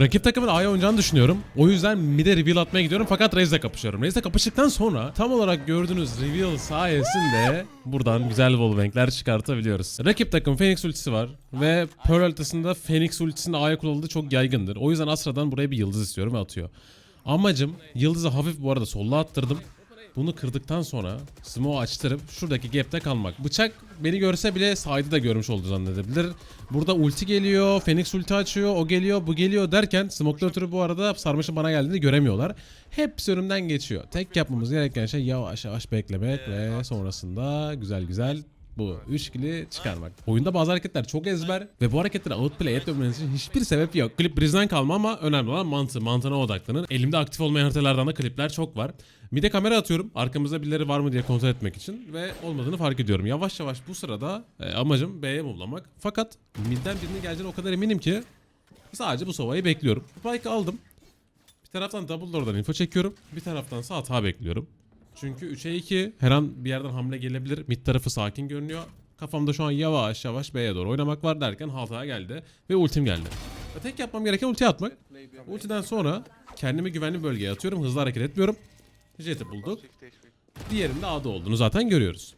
Rakip takımın A'ya oynayacağını düşünüyorum. O yüzden mid'e reveal atmaya gidiyorum fakat Raze'le kapışıyorum. Raze'le kapıştıktan sonra tam olarak gördüğünüz reveal sayesinde buradan güzel wallbankler çıkartabiliyoruz. Rakip takım Phoenix ultisi var ve Pearl haritasında Phoenix ultisinin A'ya kullanıldığı çok yaygındır. O yüzden Asra'dan buraya bir yıldız istiyorum ve atıyor. Amacım yıldızı hafif bu arada solla attırdım. Bunu kırdıktan sonra smoke açtırıp şuradaki gap'te kalmak. Bıçak beni görse bile side'ı da görmüş oldu zannedebilir. Burada ulti geliyor, Phoenix ulti açıyor, o geliyor, bu geliyor derken smoke'la ötürü bu arada sarmışın bana geldiğini göremiyorlar. Hepsi önümden geçiyor. Tek yapmamız gereken şey yavaş yavaş beklemek ve sonrasında güzel güzel bu üçlü çıkarmak. Oyunda bazı hareketler çok ezber ve bu hareketleri outplay etmemeniz için hiçbir sebep yok. Klip brizden kalma ama önemli olan mantığı. Mantığına odaklanın. Elimde aktif olmayan haritalardan da klipler çok var. Bir de kamera atıyorum. Arkamızda birileri var mı diye kontrol etmek için ve olmadığını fark ediyorum. Yavaş yavaş bu sırada e, amacım B'ye movlamak. Fakat midden birinin geleceğine o kadar eminim ki sadece bu sovayı bekliyorum. Spike aldım. Bir taraftan double door'dan info çekiyorum. Bir taraftan sağ hata bekliyorum. Çünkü 3'e 2 her an bir yerden hamle gelebilir. Mid tarafı sakin görünüyor. Kafamda şu an yavaş yavaş B'ye doğru oynamak var derken hata geldi ve ultim geldi. Tek yapmam gereken ulti atmak. Ultiden sonra kendimi güvenli bölgeye atıyorum. Hızlı hareket etmiyorum. Jet'i bulduk. Diğerinde A'da olduğunu zaten görüyoruz.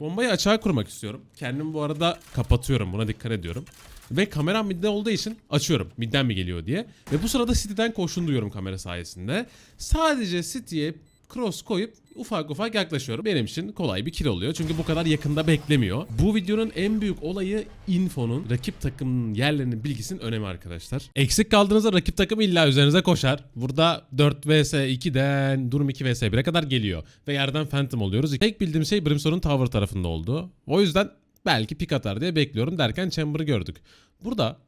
Bombayı açığa kurmak istiyorum. Kendimi bu arada kapatıyorum. Buna dikkat ediyorum. Ve kameram midde olduğu için açıyorum. Midden mi geliyor diye. Ve bu sırada City'den koşun duyuyorum kamera sayesinde. Sadece City'ye cross koyup ufak ufak yaklaşıyorum. Benim için kolay bir kill oluyor. Çünkü bu kadar yakında beklemiyor. Bu videonun en büyük olayı infonun rakip takımın yerlerinin bilgisinin önemi arkadaşlar. Eksik kaldığınızda rakip takım illa üzerinize koşar. Burada 4 vs 2'den durum 2 vs 1'e kadar geliyor. Ve yerden phantom oluyoruz. Tek bildiğim şey Brimstone'un tower tarafında oldu. O yüzden belki pik atar diye bekliyorum derken Chamber'ı gördük. Burada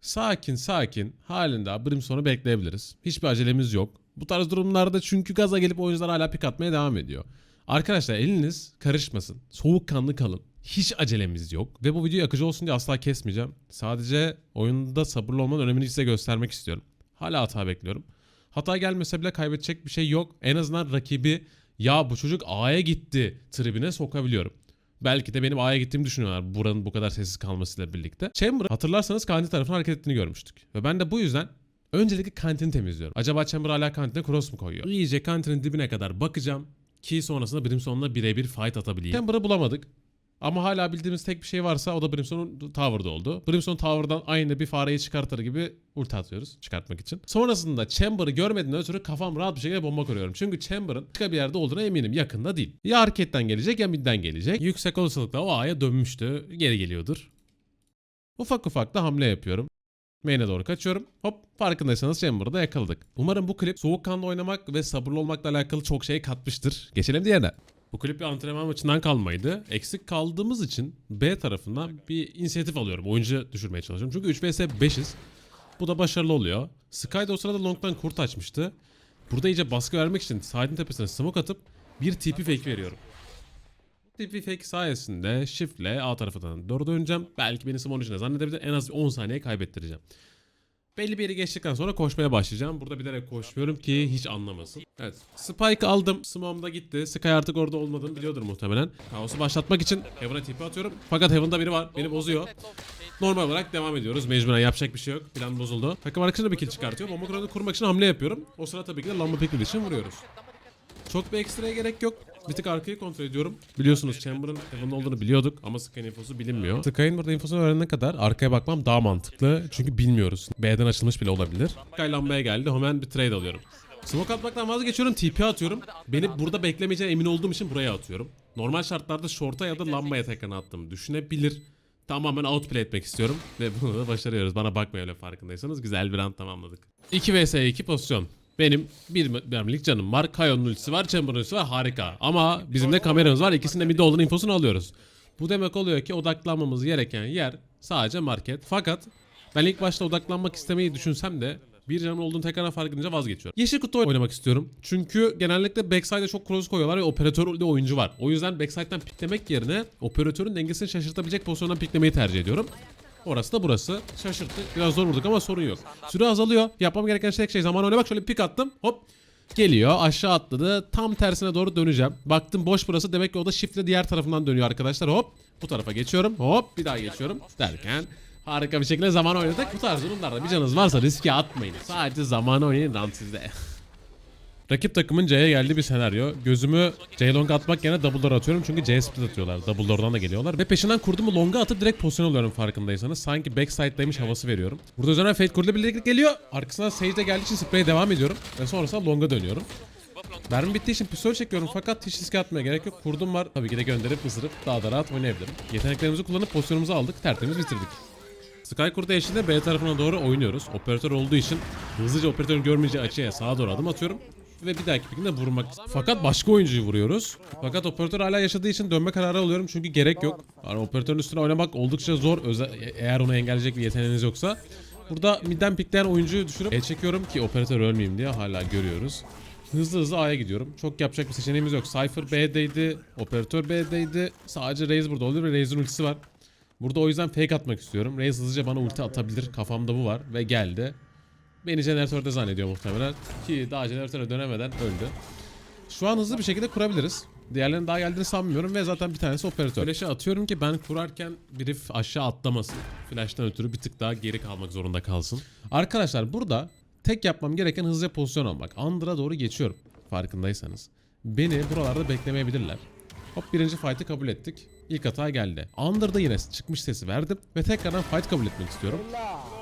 sakin sakin halinde Brimstone'u bekleyebiliriz. Hiçbir acelemiz yok. Bu tarz durumlarda çünkü gaza gelip oyuncular hala pik atmaya devam ediyor. Arkadaşlar eliniz karışmasın. Soğukkanlı kalın. Hiç acelemiz yok. Ve bu videoyu akıcı olsun diye asla kesmeyeceğim. Sadece oyunda sabırlı olmanın önemini size göstermek istiyorum. Hala hata bekliyorum. Hata gelmese bile kaybedecek bir şey yok. En azından rakibi ya bu çocuk A'ya gitti tribine sokabiliyorum. Belki de benim A'ya gittiğimi düşünüyorlar buranın bu kadar sessiz kalmasıyla birlikte. Chamber hatırlarsanız kantin tarafına hareket ettiğini görmüştük. Ve ben de bu yüzden öncelikle kantini temizliyorum. Acaba Chamber hala kantine cross mu koyuyor? İyice kantinin dibine kadar bakacağım ki sonrasında Brimstone'la birebir fight atabileyim. Chamber'ı bulamadık. Ama hala bildiğimiz tek bir şey varsa o da Brimstone'un Tower'da oldu. Brimstone Tower'dan aynı bir fareyi çıkartır gibi ulti atıyoruz çıkartmak için. Sonrasında Chamber'ı görmediğinden ötürü kafam rahat bir şekilde bomba kuruyorum. Çünkü Chamber'ın başka bir yerde olduğuna eminim. Yakında değil. Ya hareketten gelecek ya midden gelecek. Yüksek olasılıkla o A'ya dönmüştü. Geri geliyordur. Ufak ufak da hamle yapıyorum. Main'e doğru kaçıyorum. Hop farkındaysanız Chamber'da yakaladık. Umarım bu klip soğukkanlı oynamak ve sabırlı olmakla alakalı çok şey katmıştır. Geçelim diğerine. Bu klip bir antrenman maçından kalmaydı. Eksik kaldığımız için B tarafından bir inisiyatif alıyorum. Oyuncu düşürmeye çalışıyorum. Çünkü 3 vs 5'iz. Bu da başarılı oluyor. Sky de o sırada long'dan kurt açmıştı. Burada iyice baskı vermek için side'in tepesine smoke atıp bir TP fake veriyorum. TP fake sayesinde shift'le A tarafından doğru döneceğim. Belki beni smoke'un içine zannedebilir. En az 10 saniye kaybettireceğim. Belli bir yeri geçtikten sonra koşmaya başlayacağım. Burada bilerek koşmuyorum ki hiç anlamasın. Evet. Spike aldım. Smoke'um da gitti. Sky artık orada olmadığını biliyordur muhtemelen. Kaosu başlatmak için Heaven'a TP atıyorum. Fakat Heaven'da biri var. Beni bozuyor. Normal olarak devam ediyoruz. Mecburen yapacak bir şey yok. Plan bozuldu. Takım arkadaşına bir kill çıkartıyor. Bomba kuralını kurmak için hamle yapıyorum. O sıra tabii ki de lamba pickle için vuruyoruz. Çok bir ekstraya gerek yok. Bir tık arkayı kontrol ediyorum. Biliyorsunuz Chamber'ın Heaven'da olduğunu biliyorduk ama Sky'ın infosu bilinmiyor. Sky'ın burada infosunu öğrenene kadar arkaya bakmam daha mantıklı. Çünkü bilmiyoruz. B'den açılmış bile olabilir. Sky lambaya geldi. Hemen bir trade alıyorum. Smoke atmaktan vazgeçiyorum. TP atıyorum. Beni burada beklemeyeceğine emin olduğum için buraya atıyorum. Normal şartlarda short'a ya da lambaya tekrar attığımı düşünebilir. Tamamen outplay etmek istiyorum. Ve bunu da başarıyoruz. Bana bakmayın öyle farkındaysanız. Güzel bir round tamamladık. 2 vs 2 pozisyon. Benim bir mermilik canım var. Kayo'nun ultisi var. Chamber'ın ultisi var. Harika. Ama bizim de kameramız var. İkisinde mid olduğunu infosunu alıyoruz. Bu demek oluyor ki odaklanmamız gereken yer sadece market. Fakat ben ilk başta odaklanmak istemeyi düşünsem de bir canım olduğunu tekrar fark edince vazgeçiyorum. Yeşil kutu oynamak istiyorum. Çünkü genellikle backside'e çok cross koyuyorlar ve operatörde oyuncu var. O yüzden backside'den piklemek yerine operatörün dengesini şaşırtabilecek pozisyondan piklemeyi tercih ediyorum. Orası da burası. Şaşırttı. Biraz zor vurduk ama sorun yok. Süre azalıyor. Yapmam gereken tek şey zaman oynamak. Şöyle bir pik attım. Hop. Geliyor aşağı atladı. Tam tersine doğru döneceğim. Baktım boş burası. Demek ki o da shiftle diğer tarafından dönüyor arkadaşlar. Hop. Bu tarafa geçiyorum. Hop. Bir daha geçiyorum. Derken Harika bir şekilde zaman oynadık. Bu tarz durumlarda bir canınız varsa riske atmayın. Sadece zaman oynayın rant sizde. Rakip takımın C'ye geldiği bir senaryo. Gözümü C long atmak yerine double door atıyorum çünkü C split atıyorlar. Double door'dan da geliyorlar. Ve peşinden kurdumu longa atıp direkt pozisyon alıyorum farkındaysanız. Sanki backside'daymış havası veriyorum. Burada üzerine Fate kurdu birlikte geliyor. Arkasından Sage de geldiği için spray'e devam ediyorum. Ve sonrasında longa dönüyorum. Mermi bittiği için pistol çekiyorum fakat hiç riske atmaya gerek yok. Kurdum var. Tabii ki de gönderip ısırıp daha da rahat oynayabilirim. Yeteneklerimizi kullanıp pozisyonumuzu aldık. Tertemiz bitirdik. Sky kurdu eşliğinde B tarafına doğru oynuyoruz. Operatör olduğu için hızlıca operatörün görmeyeceği açıya sağa doğru adım atıyorum. Ve bir dahaki pikinde vurmak. Fakat başka oyuncuyu vuruyoruz. Fakat operatör hala yaşadığı için dönme kararı alıyorum çünkü gerek yok. Yani operatörün üstüne oynamak oldukça zor. Özel, eğer onu engelleyecek bir yeteneğiniz yoksa. Burada midden pikleyen oyuncuyu düşürüp el çekiyorum ki operatör ölmeyeyim diye hala görüyoruz. Hızlı hızlı A'ya gidiyorum. Çok yapacak bir seçeneğimiz yok. Cypher B'deydi. Operatör B'deydi. Sadece Raze burada oluyor ve Raze'in ultisi var. Burada o yüzden fake atmak istiyorum. Raze hızlıca bana ulti atabilir. Kafamda bu var ve geldi. Beni jeneratörde zannediyor muhtemelen. Ki daha jeneratöre dönemeden öldü. Şu an hızlı bir şekilde kurabiliriz. Diğerlerinin daha geldiğini sanmıyorum ve zaten bir tanesi operatör. Flash'ı atıyorum ki ben kurarken biri aşağı atlamasın. Flash'tan ötürü bir tık daha geri kalmak zorunda kalsın. Arkadaşlar burada tek yapmam gereken hızlıca pozisyon almak. Under'a doğru geçiyorum farkındaysanız. Beni buralarda beklemeyebilirler. Hop birinci fight'ı kabul ettik. İlk hata geldi. Under'da yine çıkmış sesi verdim ve tekrardan fight kabul etmek istiyorum.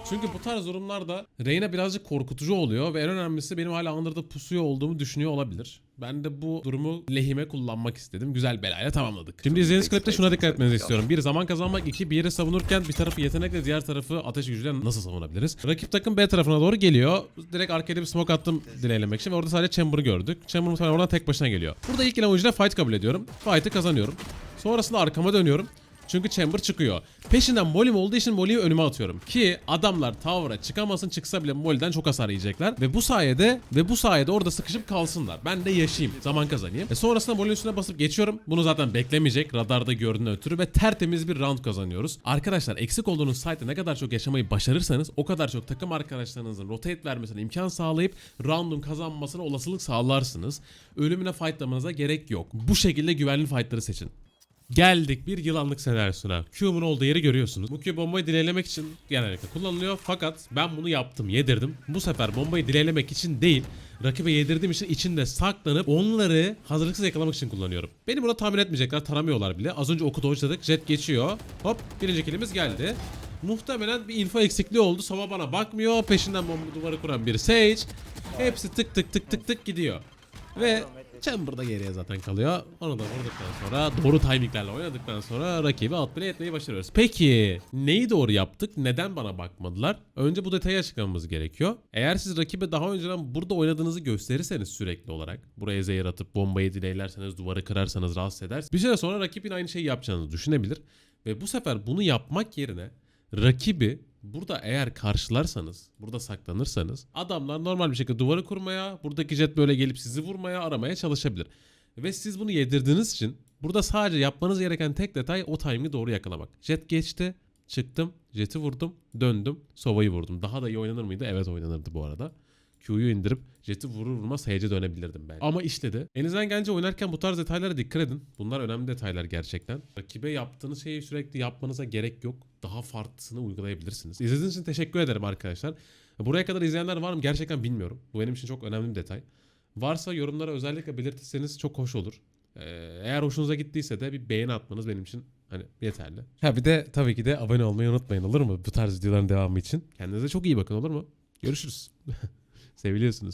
Çünkü bu tarz durumlarda Reyna birazcık korkutucu oluyor ve en önemlisi benim hala Under'da pusuyor olduğumu düşünüyor olabilir. Ben de bu durumu lehime kullanmak istedim. Güzel belayla tamamladık. Şimdi izlediğiniz klipte şuna dikkat etmenizi istiyorum. Bir zaman kazanmak, iki bir yeri savunurken bir tarafı yetenekle diğer tarafı ateş gücüyle nasıl savunabiliriz? Rakip takım B tarafına doğru geliyor. Direkt arkaya bir smoke attım dileylemek için ve orada sadece Chamber'ı gördük. Chamber muhtemelen oradan tek başına geliyor. Burada ilk gelen oyuncuyla fight kabul ediyorum. Fight'ı kazanıyorum. Sonrasında arkama dönüyorum. Çünkü Chamber çıkıyor. Peşinden Molly'm olduğu için Molly'yi önüme atıyorum. Ki adamlar tower'a çıkamasın çıksa bile Molly'den çok hasar yiyecekler. Ve bu sayede ve bu sayede orada sıkışıp kalsınlar. Ben de yaşayayım. Zaman kazanayım. E sonrasında Molly'nin üstüne basıp geçiyorum. Bunu zaten beklemeyecek. Radarda gördüğüne ötürü ve tertemiz bir round kazanıyoruz. Arkadaşlar eksik olduğunuz site'de ne kadar çok yaşamayı başarırsanız o kadar çok takım arkadaşlarınızın rotate vermesine imkan sağlayıp round'un kazanmasına olasılık sağlarsınız. Ölümüne fightlamanıza gerek yok. Bu şekilde güvenli fightları seçin. Geldik bir yılanlık senaryosuna. Q'mun olduğu yeri görüyorsunuz. Bu Q bombayı dilelemek için genellikle kullanılıyor. Fakat ben bunu yaptım, yedirdim. Bu sefer bombayı dilelemek için değil, rakibe yedirdiğim için içinde saklanıp onları hazırlıksız yakalamak için kullanıyorum. Beni burada tahmin etmeyecekler, taramıyorlar bile. Az önce oku dojladık, jet geçiyor. Hop, birinci kilimiz geldi. Muhtemelen bir info eksikliği oldu. Sova bana bakmıyor. Peşinden bomba duvarı kuran bir Sage. Hepsi tık tık tık tık tık gidiyor. Ve Chamber'da geriye zaten kalıyor. Onu da vurduktan sonra doğru timinglerle oynadıktan sonra rakibi outplay etmeyi başarıyoruz. Peki neyi doğru yaptık? Neden bana bakmadılar? Önce bu detayı açıklamamız gerekiyor. Eğer siz rakibe daha önceden burada oynadığınızı gösterirseniz sürekli olarak buraya zehir atıp bombayı dileylerseniz duvarı kırarsanız rahatsız edersiniz. Bir süre sonra rakibin aynı şeyi yapacağını düşünebilir. Ve bu sefer bunu yapmak yerine rakibi burada eğer karşılarsanız, burada saklanırsanız adamlar normal bir şekilde duvarı kurmaya, buradaki jet böyle gelip sizi vurmaya, aramaya çalışabilir. Ve siz bunu yedirdiğiniz için burada sadece yapmanız gereken tek detay o timingi doğru yakalamak. Jet geçti, çıktım, jeti vurdum, döndüm, sovayı vurdum. Daha da iyi oynanır mıydı? Evet oynanırdı bu arada. Q'yu indirip jeti vurur vurmaz Sage'e dönebilirdim ben. Ama işledi. Elinizden gelince oynarken bu tarz detaylara dikkat edin. Bunlar önemli detaylar gerçekten. Rakibe yaptığınız şeyi sürekli yapmanıza gerek yok. Daha farklısını uygulayabilirsiniz. İzlediğiniz için teşekkür ederim arkadaşlar. Buraya kadar izleyenler var mı gerçekten bilmiyorum. Bu benim için çok önemli bir detay. Varsa yorumlara özellikle belirtirseniz çok hoş olur. Ee, eğer hoşunuza gittiyse de bir beğeni atmanız benim için hani yeterli. Ha bir de tabii ki de abone olmayı unutmayın olur mu? Bu tarz videoların devamı için. Kendinize çok iyi bakın olur mu? Görüşürüz. Seviliyorsunuz.